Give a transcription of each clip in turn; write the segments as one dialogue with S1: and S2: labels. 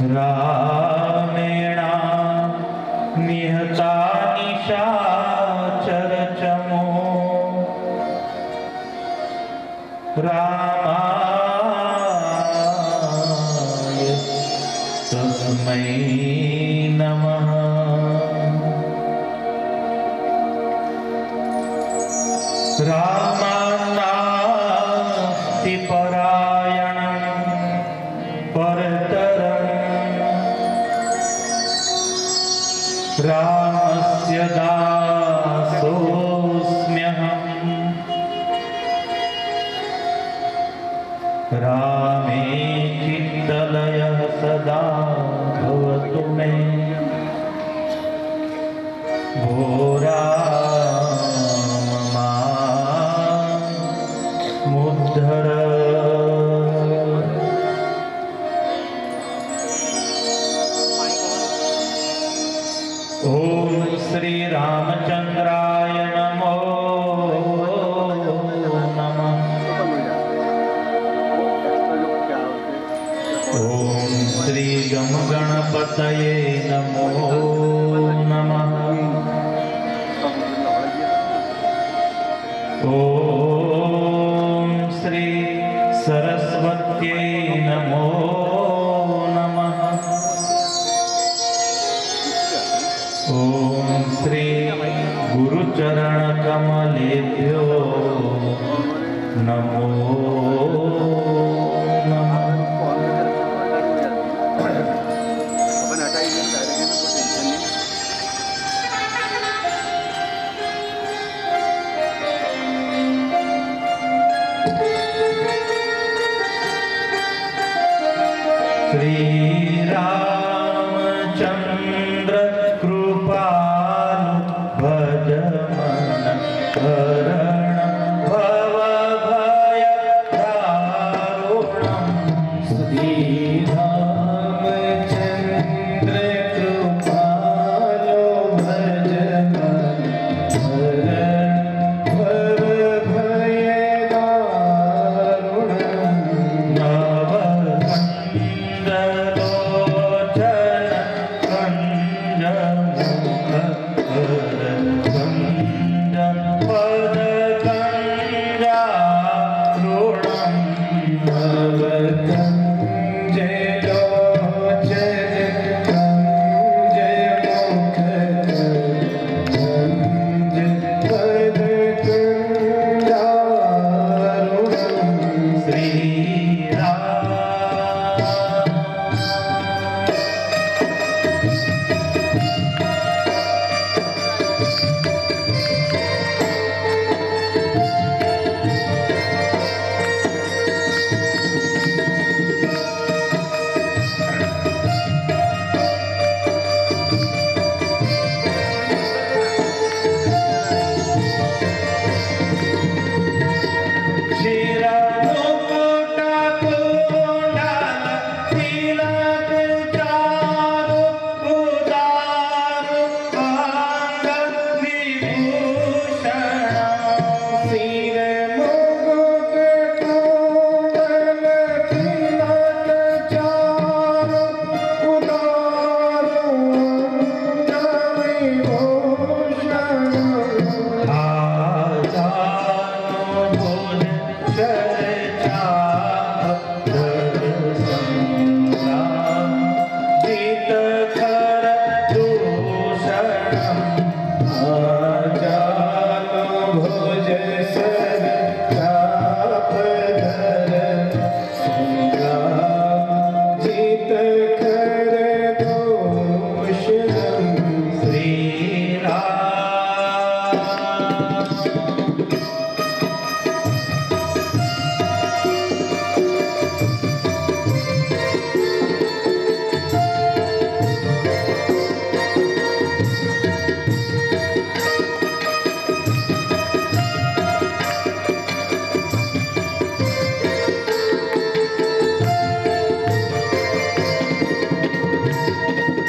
S1: रामेणा निहता निशाचरचमो रामाय तस्मै नमः। रामान्नास्ति श्रीगमगणपतये नमो नमः। ॐ श्री सरस्वत्यै नमो नमः। ॐ श्री गुरुचरणकमलेभ्यो नमः। श्रीरामचन्द्र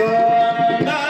S1: Donna.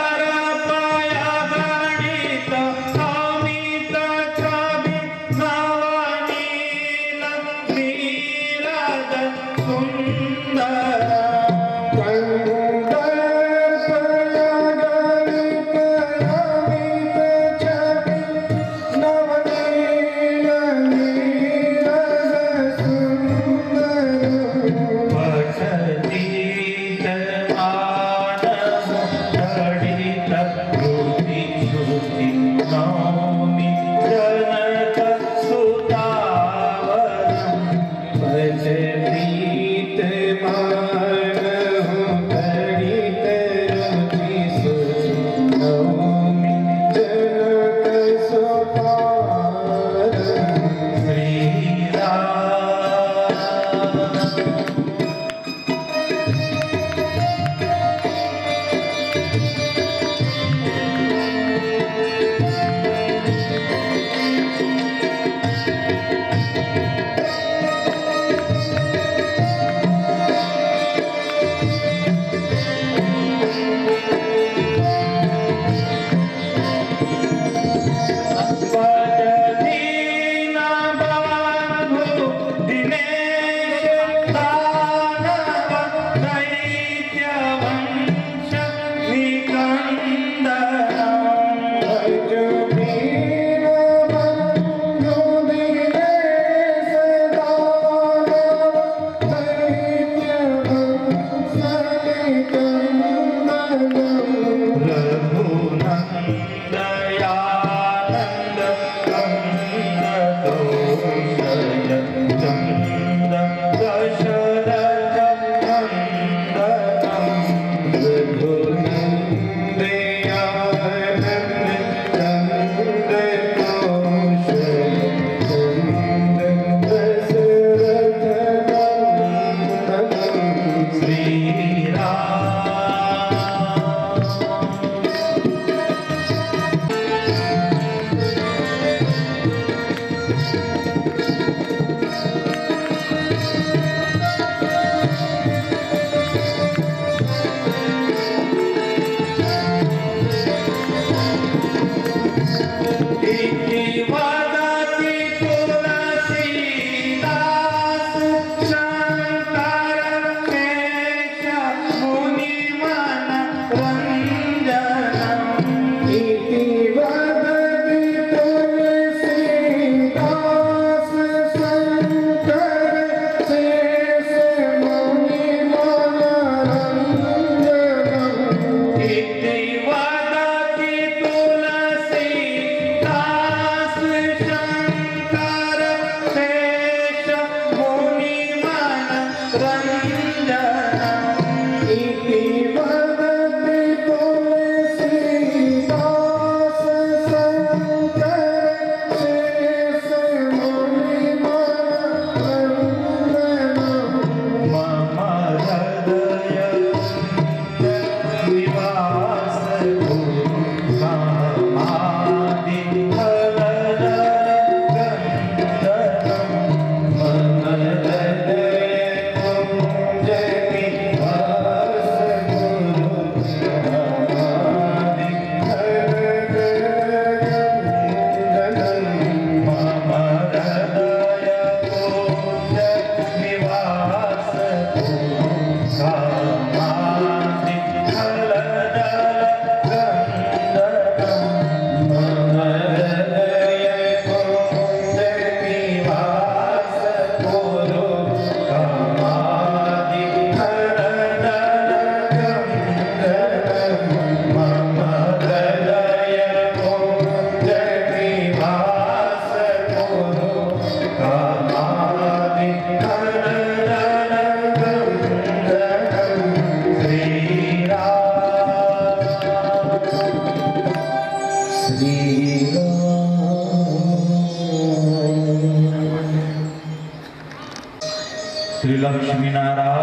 S2: શ્રી લક્ષ્મીનારાયણ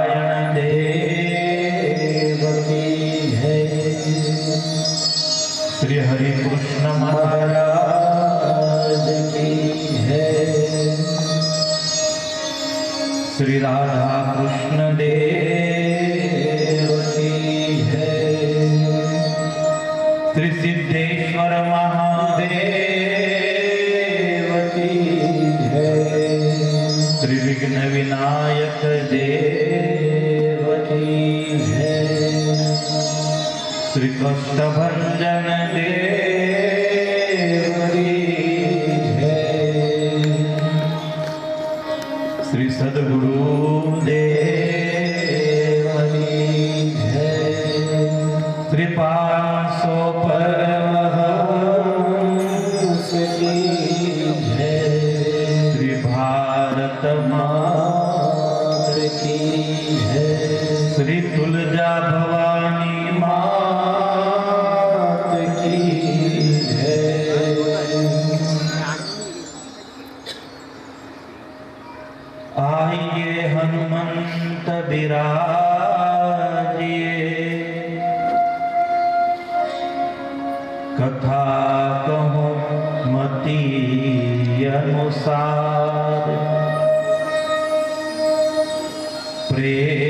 S2: श्री राधा कृष्ण देवती है। त्रिसिद्धेश्वर महादेवती है। त्रिविघ्न विनायक देवती है। श्री कष्ट भंजन देव कमाल श्री
S1: तुलजा भवानी
S2: मात
S1: आइए हनुमंत विराजिए कथा कहो मती अनुसार। রে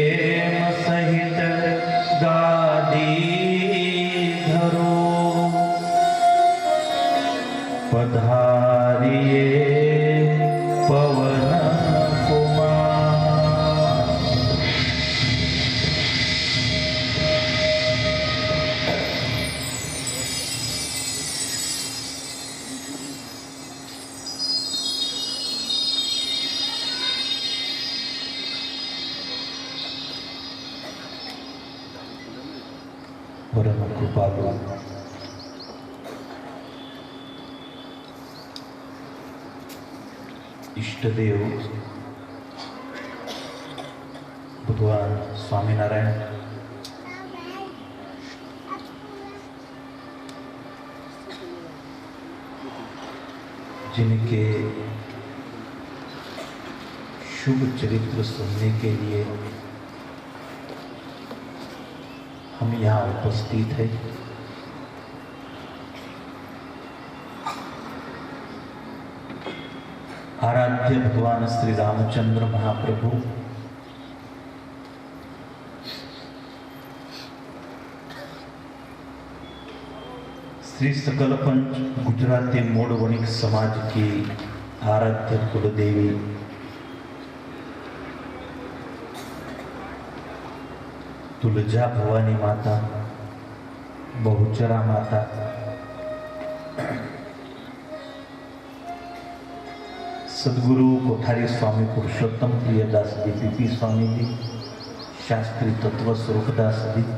S1: इष्टदेव भगवान स्वामीनारायण। जिनके शुभ चरित्र सुनने के लिए हम यहाँ उपस्थित हैं। आराध्य भगवान श्री रामचंद्र महाप्रभु। श्री सकल पंच गुजराती मूड वणिक समाज की आराध्य कुलदेवी। तुलजा भवानी माता, बहुचरा माता। સદગુરુ કોઠારી સ્વામી પુરુષોત્તમ પ્રિયદાસ દીપીપી સ્વામીજી શાસ્ત્રી તત્વ સ્વરૂપદાસ દીપ